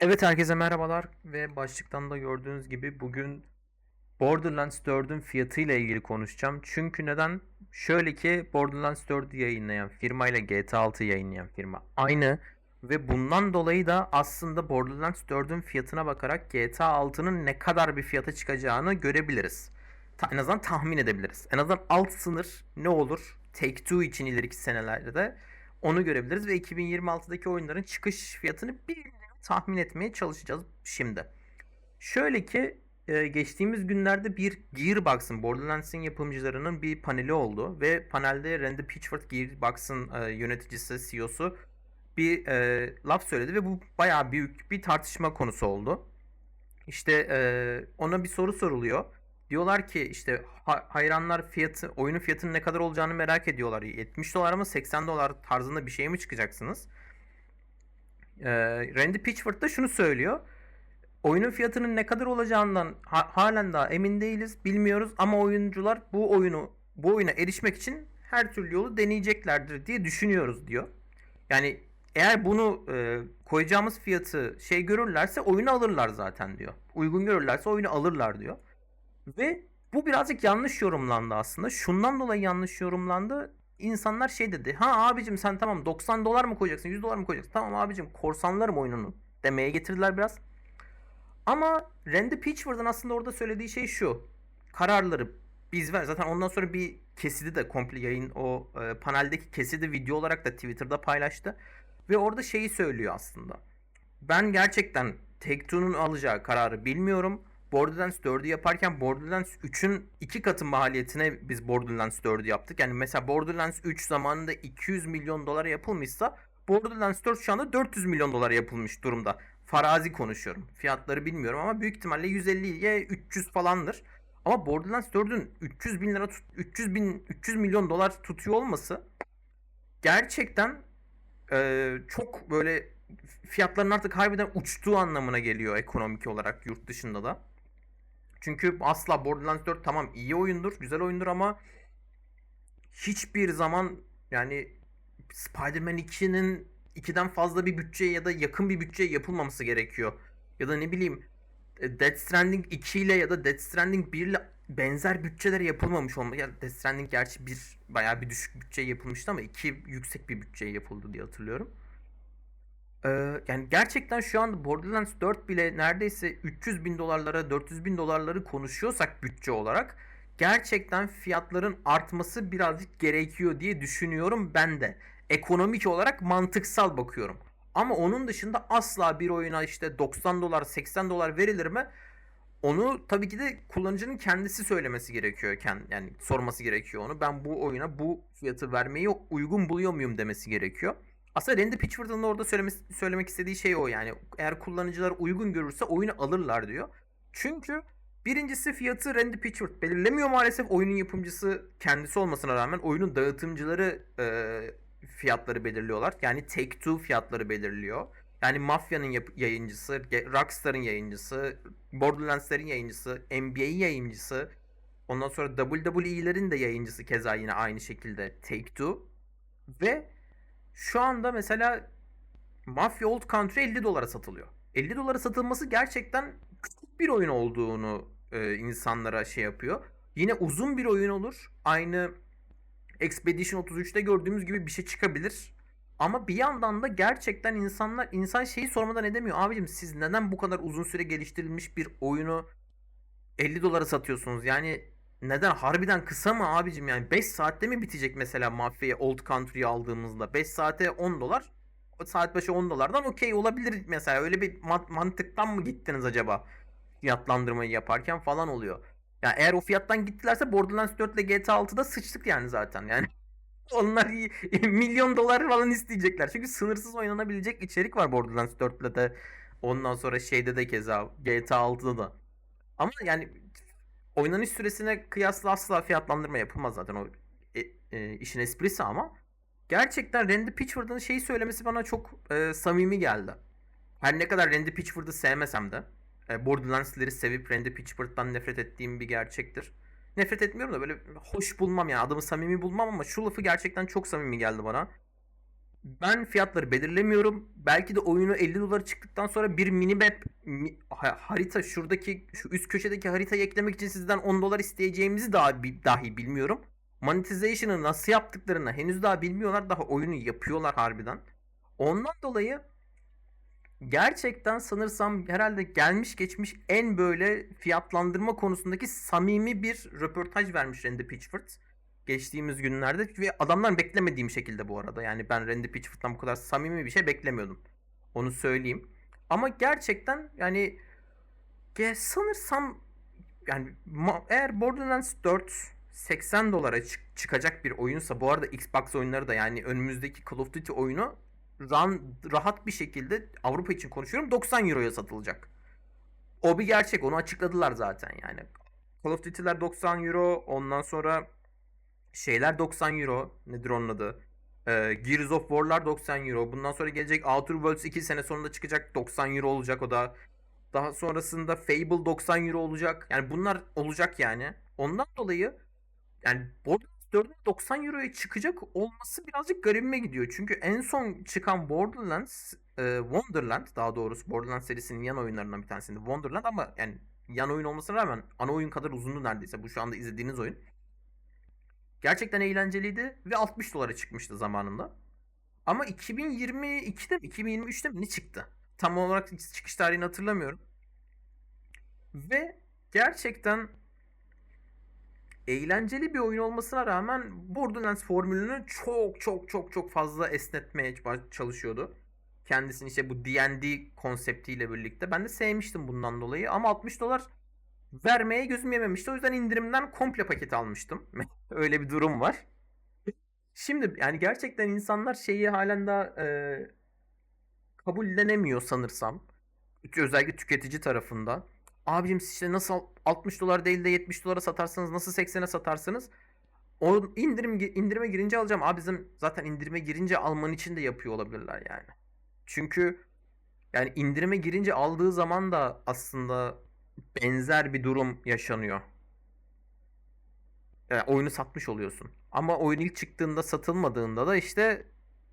Evet herkese merhabalar ve başlıktan da gördüğünüz gibi bugün Borderlands 4'ün fiyatı ile ilgili konuşacağım. Çünkü neden? Şöyle ki Borderlands 4'ü yayınlayan firma ile GTA 6'yı yayınlayan firma aynı ve bundan dolayı da aslında Borderlands 4'ün fiyatına bakarak GTA 6'nın ne kadar bir fiyata çıkacağını görebiliriz. Ta- en azından tahmin edebiliriz. En azından alt sınır ne olur? Take-Two için ileriki senelerde onu görebiliriz ve 2026'daki oyunların çıkış fiyatını bir tahmin etmeye çalışacağız şimdi. Şöyle ki e, geçtiğimiz günlerde bir Gearbox'ın Borderlands'in yapımcılarının bir paneli oldu ve panelde Randy Pitchford Gearbox'ın e, yöneticisi, CEO'su bir e, laf söyledi ve bu bayağı büyük bir tartışma konusu oldu. İşte e, ona bir soru soruluyor. Diyorlar ki işte ha- hayranlar fiyatı, oyunun fiyatının ne kadar olacağını merak ediyorlar. 70 dolar mı 80 dolar tarzında bir şey mi çıkacaksınız? Ee, Randy Pitchford da şunu söylüyor. Oyunun fiyatının ne kadar olacağından ha- halen daha emin değiliz, bilmiyoruz ama oyuncular bu oyunu bu oyuna erişmek için her türlü yolu deneyeceklerdir diye düşünüyoruz diyor. Yani eğer bunu e, koyacağımız fiyatı şey görürlerse oyunu alırlar zaten diyor. Uygun görürlerse oyunu alırlar diyor. Ve bu birazcık yanlış yorumlandı aslında. Şundan dolayı yanlış yorumlandı. İnsanlar şey dedi. Ha abicim sen tamam 90 dolar mı koyacaksın 100 dolar mı koyacaksın? Tamam abicim korsanlarım oyununu demeye getirdiler biraz. Ama Randy Pitchford'un aslında orada söylediği şey şu. Kararları biz ver. Zaten ondan sonra bir kesidi de komple yayın o e, paneldeki kesidi video olarak da Twitter'da paylaştı. Ve orada şeyi söylüyor aslında. Ben gerçekten Take-Two'nun alacağı kararı bilmiyorum. Borderlands 4'ü yaparken Borderlands 3'ün iki katı maliyetine biz Borderlands 4'ü yaptık. Yani mesela Borderlands 3 zamanında 200 milyon dolara yapılmışsa Borderlands 4 şu anda 400 milyon dolara yapılmış durumda. Farazi konuşuyorum. Fiyatları bilmiyorum ama büyük ihtimalle 150'ye 300 falandır. Ama Borderlands 4'ün 300 bin lira tut- 300 bin 300 milyon dolar tutuyor olması gerçekten e, çok böyle fiyatların artık harbiden uçtuğu anlamına geliyor ekonomik olarak yurt dışında da. Çünkü asla Borderlands 4 tamam iyi oyundur, güzel oyundur ama hiçbir zaman yani Spider-Man 2'nin 2'den fazla bir bütçe ya da yakın bir bütçe yapılmaması gerekiyor. Ya da ne bileyim e, Death Stranding 2 ile ya da Death Stranding 1 ile benzer bütçeler yapılmamış olmalı. Ya Death Stranding gerçi bir bayağı bir düşük bütçe yapılmıştı ama 2 yüksek bir bütçe yapıldı diye hatırlıyorum. Ee, yani gerçekten şu anda Borderlands 4 bile neredeyse 300 bin dolarlara 400 bin dolarları konuşuyorsak bütçe olarak gerçekten fiyatların artması birazcık gerekiyor diye düşünüyorum ben de. Ekonomik olarak mantıksal bakıyorum. Ama onun dışında asla bir oyuna işte 90 dolar 80 dolar verilir mi? Onu tabii ki de kullanıcının kendisi söylemesi gerekiyor. Yani sorması gerekiyor onu. Ben bu oyuna bu fiyatı vermeyi uygun buluyor muyum demesi gerekiyor. Aslında Randy Pitchford'un da orada söylemesi, söylemek istediği şey o yani. Eğer kullanıcılar uygun görürse oyunu alırlar diyor. Çünkü birincisi fiyatı Randy Pitchford belirlemiyor maalesef. Oyunun yapımcısı kendisi olmasına rağmen oyunun dağıtımcıları e, fiyatları belirliyorlar. Yani Take-Two fiyatları belirliyor. Yani Mafya'nın yayıncısı, Rockstar'ın yayıncısı, Borderlands'lerin yayıncısı, NBA'in yayıncısı, ondan sonra WWE'lerin de yayıncısı keza yine aynı şekilde Take-Two. Ve şu anda mesela Mafia Old Country 50 dolara satılıyor. 50 dolara satılması gerçekten küçük bir oyun olduğunu e, insanlara şey yapıyor. Yine uzun bir oyun olur. Aynı Expedition 33'te gördüğümüz gibi bir şey çıkabilir. Ama bir yandan da gerçekten insanlar insan şeyi sormadan edemiyor. Abicim siz neden bu kadar uzun süre geliştirilmiş bir oyunu 50 dolara satıyorsunuz? Yani neden? Harbiden kısa mı abicim? Yani 5 saatte mi bitecek mesela Mafia Old Country'yi aldığımızda? 5 saate 10 dolar. Saat başı 10 dolardan okey olabilir mesela. Öyle bir man- mantıktan mı gittiniz acaba? Fiyatlandırmayı yaparken falan oluyor. Ya eğer o fiyattan gittilerse Borderlands 4 ile GTA 6'da sıçtık yani zaten. Yani onlar milyon dolar falan isteyecekler. Çünkü sınırsız oynanabilecek içerik var Borderlands 4 ile de. Ondan sonra şeyde de keza GTA 6'da da. Ama yani oynanış süresine kıyasla asla fiyatlandırma yapılmaz zaten o e, e, işin esprisi ama gerçekten Randy Pitchford'un şeyi söylemesi bana çok e, samimi geldi. Her ne kadar Randy Pitchford'u sevmesem de e, Borderlands'leri sevip Randy Pitchford'dan nefret ettiğim bir gerçektir. Nefret etmiyorum da böyle hoş bulmam yani adamı samimi bulmam ama şu lafı gerçekten çok samimi geldi bana. Ben fiyatları belirlemiyorum. Belki de oyunu 50 dolara çıktıktan sonra bir minimap mi- ha- harita şuradaki şu üst köşedeki haritayı eklemek için sizden 10 dolar isteyeceğimizi daha dahi bilmiyorum. Monetization'ı nasıl yaptıklarını henüz daha bilmiyorlar. Daha oyunu yapıyorlar harbiden. Ondan dolayı gerçekten sanırsam herhalde gelmiş geçmiş en böyle fiyatlandırma konusundaki samimi bir röportaj vermiş Randy Pitchford geçtiğimiz günlerde ve adamdan beklemediğim şekilde bu arada. Yani ben Randy Pitchford'dan bu kadar samimi bir şey beklemiyordum. Onu söyleyeyim. Ama gerçekten yani ge- sanırsam yani eğer Borderlands 4 80 dolara çık- çıkacak bir oyunsa bu arada Xbox oyunları da yani önümüzdeki Call of Duty oyunu ran- rahat bir şekilde Avrupa için konuşuyorum 90 euroya satılacak. O bir gerçek onu açıkladılar zaten yani. Call of Duty'ler 90 euro ondan sonra şeyler 90 euro nedir onun adı? Ee, Gears of War'lar 90 euro. Bundan sonra gelecek Outer Worlds 2 sene sonunda çıkacak 90 euro olacak o da. Daha sonrasında Fable 90 euro olacak. Yani bunlar olacak yani. Ondan dolayı yani Borderlands 4'ün 90 euroya çıkacak olması birazcık garibime gidiyor. Çünkü en son çıkan Borderlands e, Wonderland daha doğrusu Borderlands serisinin yan oyunlarından bir tanesiydi Wonderland ama yani yan oyun olmasına rağmen ana oyun kadar uzundu neredeyse. Bu şu anda izlediğiniz oyun. Gerçekten eğlenceliydi ve 60 dolara çıkmıştı zamanında. Ama 2022'de mi 2023'te mi ne çıktı? Tam olarak çıkış tarihini hatırlamıyorum. Ve gerçekten eğlenceli bir oyun olmasına rağmen Borderlands formülünü çok çok çok çok fazla esnetmeye çalışıyordu. Kendisini işte bu D&D konseptiyle birlikte. Ben de sevmiştim bundan dolayı ama 60 dolar vermeye gözüm yememişti. O yüzden indirimden komple paket almıştım. Öyle bir durum var. Şimdi yani gerçekten insanlar şeyi halen daha e, kabullenemiyor sanırsam. Özellikle tüketici tarafında. Abicim işte nasıl 60 dolar değil de 70 dolara satarsanız nasıl 80'e satarsınız? O indirim indirime girince alacağım. Abi bizim zaten indirime girince alman için de yapıyor olabilirler yani. Çünkü yani indirime girince aldığı zaman da aslında benzer bir durum yaşanıyor. Yani oyunu satmış oluyorsun. Ama oyun ilk çıktığında satılmadığında da işte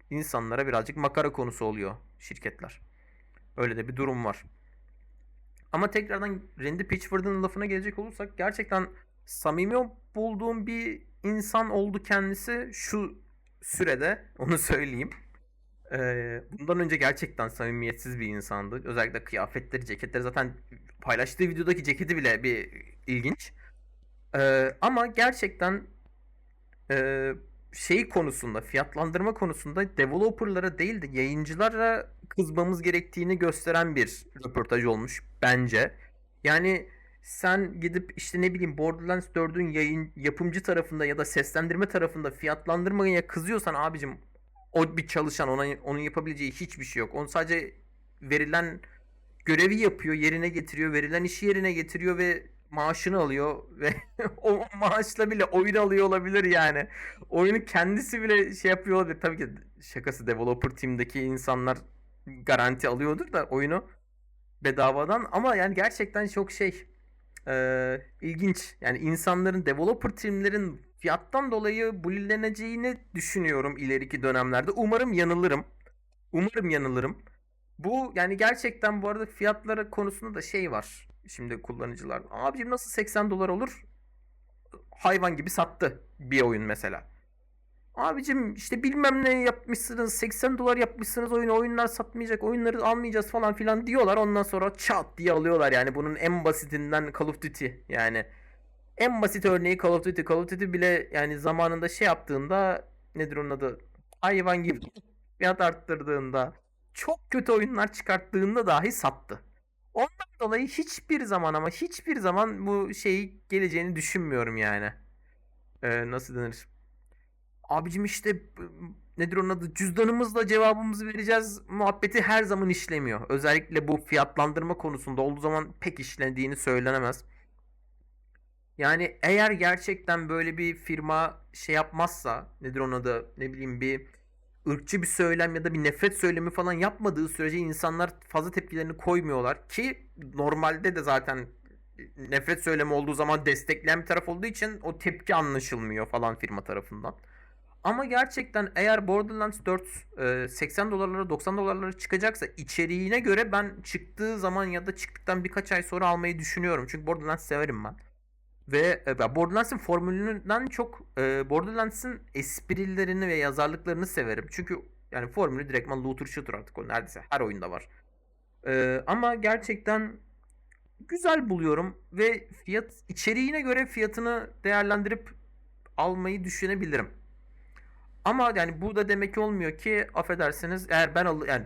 insanlara birazcık makara konusu oluyor şirketler. Öyle de bir durum var. Ama tekrardan Randy Pitchford'un lafına gelecek olursak gerçekten samimi bulduğum bir insan oldu kendisi şu sürede onu söyleyeyim. Ee, bundan önce gerçekten samimiyetsiz bir insandı. Özellikle kıyafetleri, ceketleri zaten paylaştığı videodaki ceketi bile bir ilginç. Ee, ama gerçekten e, şey konusunda, fiyatlandırma konusunda developerlara değil de yayıncılara kızmamız gerektiğini gösteren bir röportaj olmuş bence. Yani sen gidip işte ne bileyim Borderlands 4'ün yayın yapımcı tarafında ya da seslendirme tarafında fiyatlandırmaya kızıyorsan abicim o bir çalışan ona onun yapabileceği hiçbir şey yok. Onun sadece verilen görevi yapıyor, yerine getiriyor, verilen işi yerine getiriyor ve maaşını alıyor ve o maaşla bile oyun alıyor olabilir yani. Oyunu kendisi bile şey yapıyor olabilir. Tabii ki şakası developer team'deki insanlar garanti alıyordur da oyunu bedavadan ama yani gerçekten çok şey e, ilginç. Yani insanların developer team'lerin fiyattan dolayı bulleneceğini düşünüyorum ileriki dönemlerde. Umarım yanılırım. Umarım yanılırım. Bu yani gerçekten bu arada fiyatları konusunda da şey var. Şimdi kullanıcılar. Abicim nasıl 80 dolar olur? Hayvan gibi sattı bir oyun mesela. Abicim işte bilmem ne yapmışsınız 80 dolar yapmışsınız oyunu oyunlar satmayacak oyunları almayacağız falan filan diyorlar ondan sonra çat diye alıyorlar yani bunun en basitinden Call of Duty yani en basit örneği Call of Duty Call of Duty bile yani zamanında şey yaptığında nedir onun adı hayvan gibi fiyat arttırdığında çok kötü oyunlar çıkarttığında dahi sattı. Ondan dolayı hiçbir zaman ama hiçbir zaman bu şeyi geleceğini düşünmüyorum yani. Ee, nasıl denir? Abicim işte nedir onun adı cüzdanımızla cevabımızı vereceğiz muhabbeti her zaman işlemiyor. Özellikle bu fiyatlandırma konusunda olduğu zaman pek işlediğini söylenemez. Yani eğer gerçekten böyle bir firma şey yapmazsa nedir onun adı ne bileyim bir ırkçı bir söylem ya da bir nefret söylemi falan yapmadığı sürece insanlar fazla tepkilerini koymuyorlar ki normalde de zaten nefret söylemi olduğu zaman destekleyen bir taraf olduğu için o tepki anlaşılmıyor falan firma tarafından. Ama gerçekten eğer Borderlands 4 e, 80 dolarlara 90 dolarlara çıkacaksa içeriğine göre ben çıktığı zaman ya da çıktıktan birkaç ay sonra almayı düşünüyorum. Çünkü Borderlands severim ben. Ve e, ben Borderlands'in formülünden çok e, Borderlands'in esprilerini ve yazarlıklarını severim. Çünkü yani formülü direktman looter shooter artık o neredeyse her oyunda var. E, ama gerçekten güzel buluyorum ve fiyat içeriğine göre fiyatını değerlendirip almayı düşünebilirim. Ama yani bu da demek olmuyor ki affedersiniz eğer ben al yani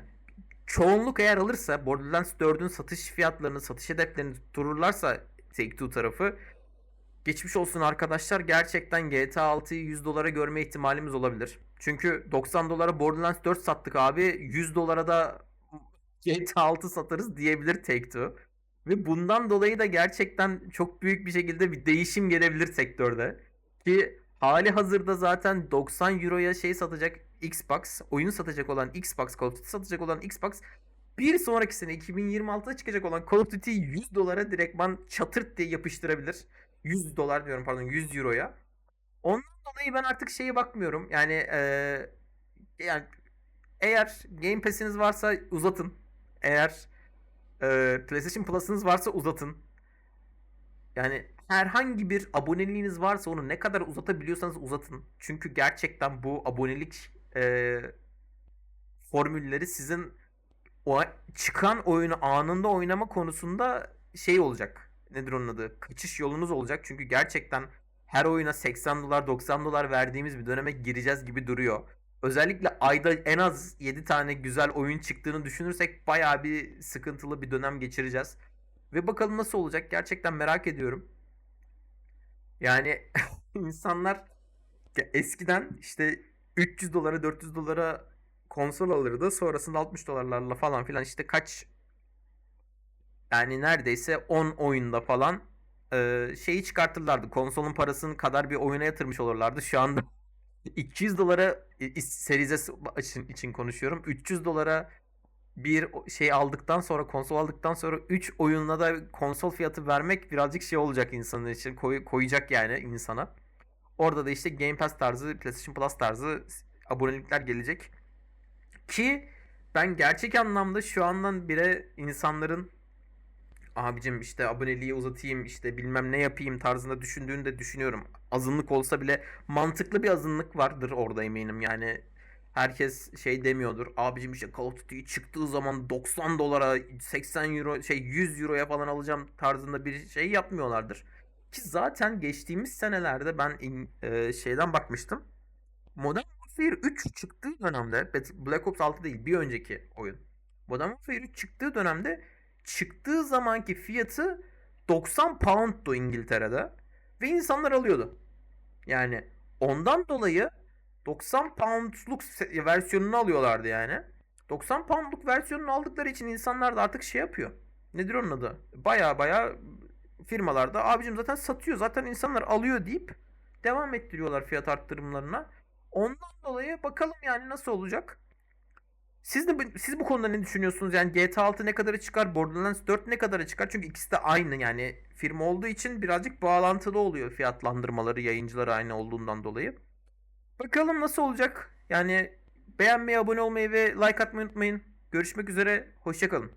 çoğunluk eğer alırsa Borderlands 4'ün satış fiyatlarını, satış hedeflerini tuttururlarsa Take-Two tarafı geçmiş olsun arkadaşlar gerçekten GTA 6'yı 100 dolara görme ihtimalimiz olabilir. Çünkü 90 dolara Borderlands 4 sattık abi 100 dolara da GTA 6 satarız diyebilir Take-Two. Ve bundan dolayı da gerçekten çok büyük bir şekilde bir değişim gelebilir sektörde. Ki hali hazırda zaten 90 euroya şey satacak Xbox, oyun satacak olan Xbox, Call of Duty satacak olan Xbox bir sonraki sene 2026'da çıkacak olan Call of Duty'yi 100 dolara direktman çatırt diye yapıştırabilir. 100 dolar diyorum pardon 100 euroya. Ondan dolayı ben artık şeye bakmıyorum. Yani eee, yani eğer Game Pass'iniz varsa uzatın. Eğer eee, PlayStation Plus'ınız varsa uzatın. Yani herhangi bir aboneliğiniz varsa onu ne kadar uzatabiliyorsanız uzatın. Çünkü gerçekten bu abonelik eee, formülleri sizin o çıkan oyunu anında oynama konusunda şey olacak. Nedir onun adı? Kaçış yolunuz olacak. Çünkü gerçekten her oyuna 80 dolar 90 dolar verdiğimiz bir döneme gireceğiz gibi duruyor. Özellikle ayda en az 7 tane güzel oyun çıktığını düşünürsek bayağı bir sıkıntılı bir dönem geçireceğiz. Ve bakalım nasıl olacak gerçekten merak ediyorum. Yani insanlar ya eskiden işte 300 dolara 400 dolara konsol alırdı. Sonrasında 60 dolarlarla falan filan işte kaç yani neredeyse 10 oyunda falan e, şeyi çıkartırlardı. Konsolun parasının kadar bir oyuna yatırmış olurlardı. Şu anda 200 dolara Series için, için konuşuyorum. 300 dolara bir şey aldıktan sonra konsol aldıktan sonra 3 oyununa da konsol fiyatı vermek birazcık şey olacak insanın için koy- koyacak yani insana. Orada da işte Game Pass tarzı, PlayStation Plus tarzı abonelikler gelecek. Ki ben gerçek anlamda şu andan bile insanların abicim işte aboneliği uzatayım işte bilmem ne yapayım tarzında düşündüğünü de düşünüyorum. Azınlık olsa bile mantıklı bir azınlık vardır orada eminim. Yani herkes şey demiyordur. Abicim işte Call of Duty çıktığı zaman 90 dolara 80 euro şey 100 euroya falan alacağım tarzında bir şey yapmıyorlardır. Ki zaten geçtiğimiz senelerde ben e, şeyden bakmıştım. Modern Warfare 3 çıktığı dönemde Black Ops 6 değil bir önceki oyun. Modern Warfare 3 çıktığı dönemde çıktığı zamanki fiyatı 90 pound'du İngiltere'de ve insanlar alıyordu. Yani ondan dolayı 90 poundluk versiyonunu alıyorlardı yani. 90 poundluk versiyonunu aldıkları için insanlar da artık şey yapıyor. Nedir onun adı? Baya baya firmalarda abicim zaten satıyor zaten insanlar alıyor deyip devam ettiriyorlar fiyat arttırımlarına. Ondan dolayı bakalım yani nasıl olacak. Siz de siz bu konuda ne düşünüyorsunuz? Yani GTA 6 ne kadara çıkar? Borderlands 4 ne kadara çıkar? Çünkü ikisi de aynı yani firma olduğu için birazcık bağlantılı oluyor fiyatlandırmaları, yayıncıları aynı olduğundan dolayı. Bakalım nasıl olacak? Yani beğenmeyi, abone olmayı ve like atmayı unutmayın. Görüşmek üzere, hoşça kalın.